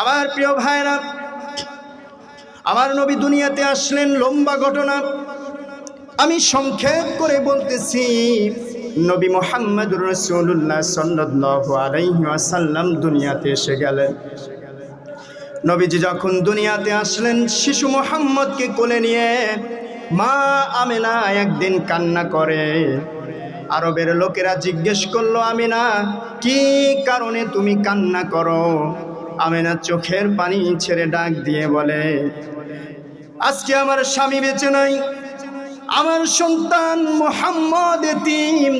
আমার প্রিয় ভাইরা, আমার নবী দুনিয়াতে আসলেন লম্বা ঘটনা। আমি সংক্ষেপ করে বলতেছি, নবী মোহাম্মদ রসুল্লাহ সাল্লাহ আলাইসাল্লাম দুনিয়াতে এসে গেলেন। নবীজি যখন দুনিয়াতে আসলেন, শিশু মোহাম্মদকে কোলে নিয়ে মা আমেনা একদিন কান্না করে। আরবের লোকেরা জিজ্ঞেস করল, আমিনা, কি কারণে তুমি কান্না করো? আমেনা চোখের পানি ছেড়ে ডাক দিয়ে বলে, আজকে আমার স্বামী বেঁচে নাই। আমার সন্তান মোহাম্মদ এতিম।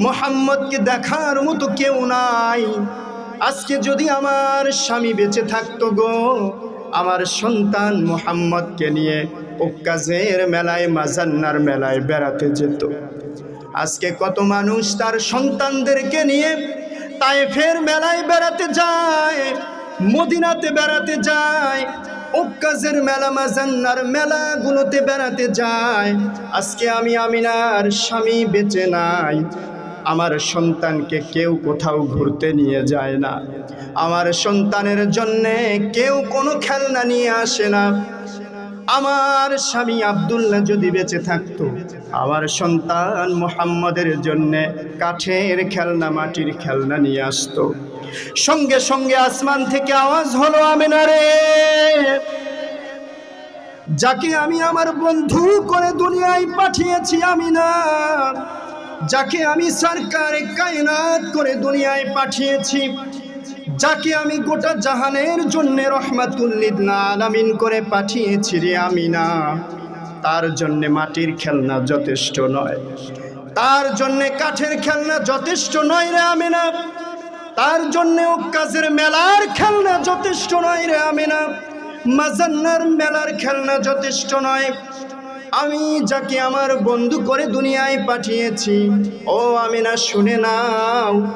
মোহাম্মদকে দেখার মতো কেউ নাই। আজকে যদি আমার স্বামী বেঁচে থাকতো গো, আমার সন্তান মোহাম্মদকে নিয়ে ওকাজের মেলায়, মাজান্নার মেলায় বেড়াতে যেত। আজকে কত মানুষ তার সন্তানদেরকে নিয়ে তাইফের মেলায় বেড়াতে যায়। মদিনাতে বেড়াতে যায় ওকাজের মেলা, মাজান্নার মেলাগুলোতে বেড়াতে যায়। আজকে আমি আমিনার স্বামী বেঁচে নাই। আমার সন্তানকে কেউ কোথাও ঘুরতে নিয়ে যায় না। আমার সন্তানের জন্যে কেউ কোনো খেলনা নিয়ে আসে না। আমার স্বামী আবদুল্লাহ যদি বেঁচে থাকতো, আমার সন্তান মোহাম্মদের জন্যে কাঠের খেলনা, মাটির খেলনা নিয়ে আসতো। সঙ্গে সঙ্গে আসমান থেকে আওয়াজ হলো আমেনারে। যাকে আমি আমার বন্ধু করে দুনিয়ায় পাঠিয়েছি আমি না যাকে আমি সরকারে কায়নাত করে দুনিয়ায় পাঠিয়েছি। যাকে আমি গোটা জাহানের জন্য রহমাতুল্লিদ আলামিন করে পাঠিয়েছি রে আমি না তার জন্যে মাটির খেলনা যথেষ্ট নয়। তার জন্যে কাঠের খেলনা যথেষ্ট নয় রে আমি না তার জন্যেও কাজের মেলার খেলনা যথেষ্ট নয় রে আমি না মাজান্নার মেলার খেলনা যথেষ্ট নয়। আমি যাকে আমার বন্ধু করে দুনিয়ায় পাঠিয়েছি। ও আমি না শুনে নাও।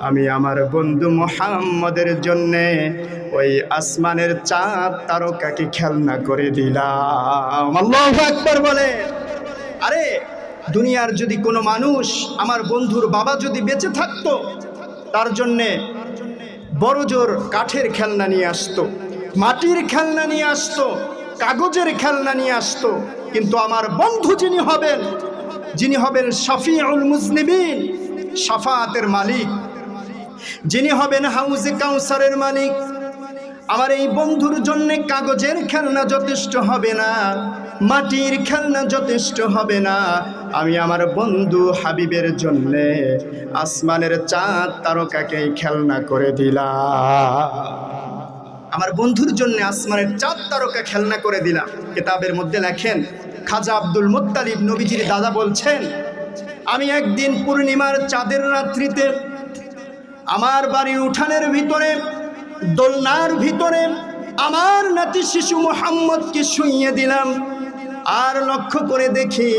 আমি আমার বন্ধু মোহাম্মদের জন্যে ওই আসমানের চাঁদ তারকাকে খেলনা করে দিলাম। আল্লাহ আকবর বলে। আরে, দুনিয়ার যদি কোনো মানুষ আমার বন্ধুর বাবা যদি বেঁচে থাকতো তার জন্যে বড় জোর কাঠের খেলনা নিয়ে আসতো, মাটির খেলনা নিয়ে আসতো, কাগজের খেলনা নিয়ে আসতো। কিন্তু আমার বন্ধু যিনি হবেন যিনি হবেন শাফিউল মুজনিবিন সাফাতের মালিক। যিনি হবেন হাউজে কাউসারের মালিক। আমার এই বন্ধুর জন্যে কাগজের খেলনা যথেষ্ট হবে না। মাটির খেলনা যথেষ্ট হবে না। আমি আমার বন্ধু হাবিবের জন্যে আসমানের চাঁদ তারকাকেই খেলনা করে দিলাম। আমার বন্ধুর জন্য আসমানের চাঁদ তারকা খেলনা করে দিলাম। কিতাবের মধ্যে লেখেন, খাজা আব্দুল মুত্তালিব নবীজির দাদা বলছেন, আমি একদিন পূর্ণিমার চাঁদের রাত্রিতে আমার বাড়ির উঠানের ভিতরে, দোলনার ভিতরে আমার নাতি শিশু মোহাম্মদকে শুইয়ে দিলাম। আর লক্ষ্য করে দেখি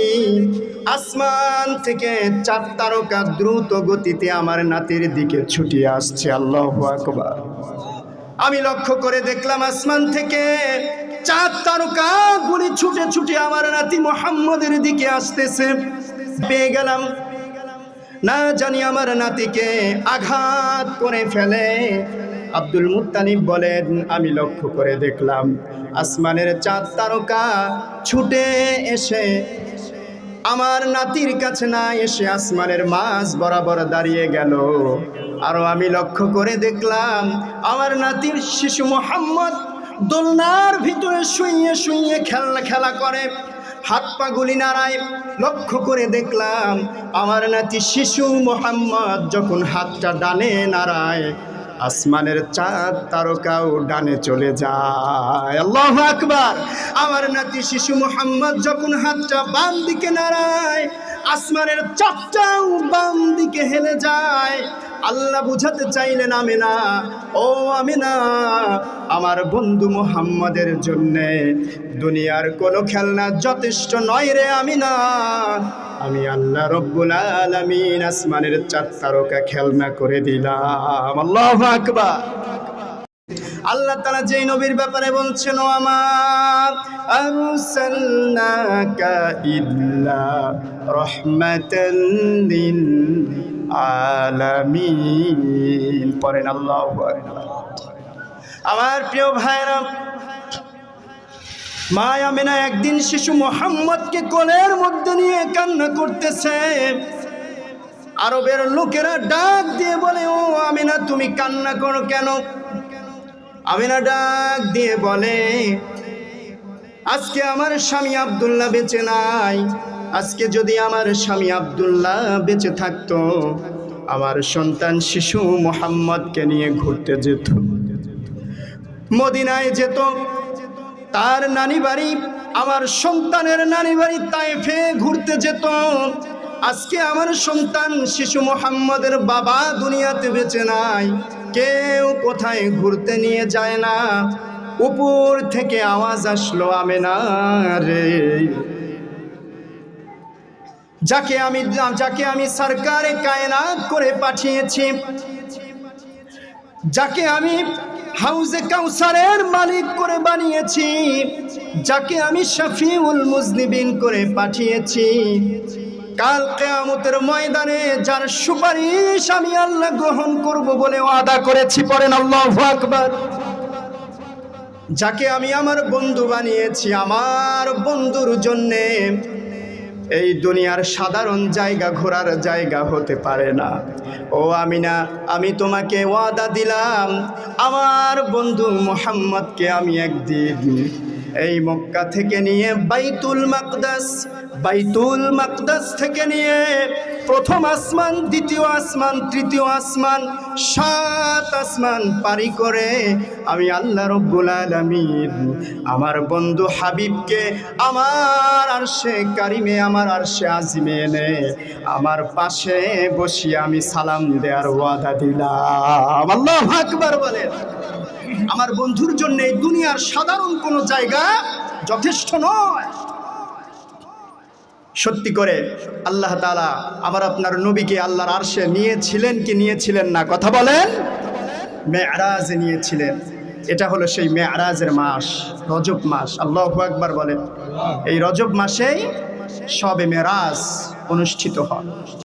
আসমান থেকে চার তারকা দ্রুত গতিতে আমার নাতির দিকে ছুটিয়ে আসছে। আল্লাহ আকবার। আমি লক্ষ্য করে দেখলাম আসমান থেকে চার তারকা গুলি ছুটে ছুটে আমার নাতি মোহাম্মদের দিকে আসতেছে। পেয়ে গেলাম। না জানি আমার নাতিকে আঘাত করে ফেলে। আব্দুল মুত্তানিব বলেন, আমি লক্ষ্য করে দেখলাম, আসমানের চাঁদ তারকা ছুটে এসে, আমার নাতির কাছে না এসে আসমানের মাছ বরাবর দাঁড়িয়ে গেল। আরও আমি লক্ষ্য করে দেখলাম, আমার নাতির শিশু মোহাম্মদ দোলনার ভিতরে শুইয়ে শুইয়ে খেলা খেলা করে। হাত পা গুলি নাড়ায় লক্ষ্য করে দেখলাম, আমার নাতি শিশু মোহাম্মদ যখন হাতটা ডানে নাড়ায় আসমানের চাঁদ তারকাও ডানে চলে যায়। আল্লাহ আকবার। আমার নাতি শিশু মোহাম্মদ যখন হাতটা বাম দিকে নাড়ায়, আসমানের চাঁদটাও বাম দিকে হেলে যায়। আল্লাহ বুঝাতে চাইলেন আমি না ও আমি না আমার বন্ধু মোহাম্মদের জন্যে দুনিয়ার কোনো খেলনা যথেষ্ট নয় রে আমি না আমি আল্লাহ রব্বুল আলামিন আসমানের চার তারকা খেলনা করে দিলাম। আল্লাহ আকবার। আল্লাহ তালা যেই নবীর ব্যাপারে বলছেন, ও আমার আরসালনাকা ইল্লা রহমাতাল লিল আলামিন। পড়েন আল্লাহু আকবার। আমার প্রিয় ভাইরা মা আমিনা একদিন শিশু মোহাম্মদকে কোলের মধ্যে নিয়ে কান্না করতেছে। আরবের লোকেরা ডাক দিয়ে বলে, ও আমিনা, তুমি কান্না করো কেন? আমিনা ডাক দিয়ে বলে, আজকে আমার স্বামী আব্দুল্লাহ বেঁচে নাই। আজকে যদি আমার স্বামী আব্দুল্লাহ বেঁচে থাকতো, আমার সন্তান শিশু মোহাম্মদকে নিয়ে ঘুরতে যেত। মদিনায় যেত তার নানি বাড়ি, আমার সন্তানের নানি বাড়ি তাইফে ঘুরতে যেত। আজকে আমার সন্তান শিশু মোহাম্মদের বাবা দুনিয়াতে বেঁচে নাই, কেউ কোথায় ঘুরতে নিয়ে যায় না। উপর থেকে আওয়াজ আসলো, আমেনা রে। যাকে আমি যাকে আমি সরকারে কায়নাত করে পাঠিয়েছি, যাকে আমি হাউজে কাউসারের মালিক করে বানিয়েছি, যাকে আমি শফিউল মুজনিবিন করে পাঠিয়েছি। কাল কেয়ামতের ময়দানে যার সুপারিশ আমি আল্লাহ গ্রহণ করব বলে ওয়াদা করেছি, পড়েন আল্লাহু আকবার। যাকে আমি আমার বন্ধু বানিয়েছি, আমার বন্ধুর জন্যে এই দুনিয়ার সাধারণ জায়গা ঘোরার জায়গা হতে পারে না। ও আমিনা, আমি তোমাকে ওয়াদা দিলাম, আমার বন্ধু মোহাম্মদকে আমি একদিন এই মক্কা থেকে নিয়ে বাইতুল মাকদাস বাইতুল মাকদাস থেকে নিয়ে প্রথম আসমান, দ্বিতীয় আসমান, তৃতীয় আসমান, সাত আসমান পারি করে আমি আল্লাহ রব্বুল আলামিন আমার বন্ধু হাবিবকে, আমার আরশে কারিমে, আমার আরশে আজিমে এনে আমার পাশে বসিয়ে আমি সালাম দেওয়ার ওয়াদা দিলাম। আল্লাহ আকবার বলেন। আমার বন্ধুর জন্য এই দুনিয়ার সাধারণ কোনো জায়গা যথেষ্ট নয়। সত্যি করে আল্লাহ তালা আবার আপনার নবীকে আল্লাহর আরশে নিয়েছিলেন কি নিয়েছিলেন না কথা বলেন? মেয়ারাজে নিয়েছিলেন। এটা হলো সেই মেয়ারাজের মাস, রজব মাস। আল্লাহ একবার বলেন। এই রজব মাসেই সবে মেরাজ অনুষ্ঠিত হয়।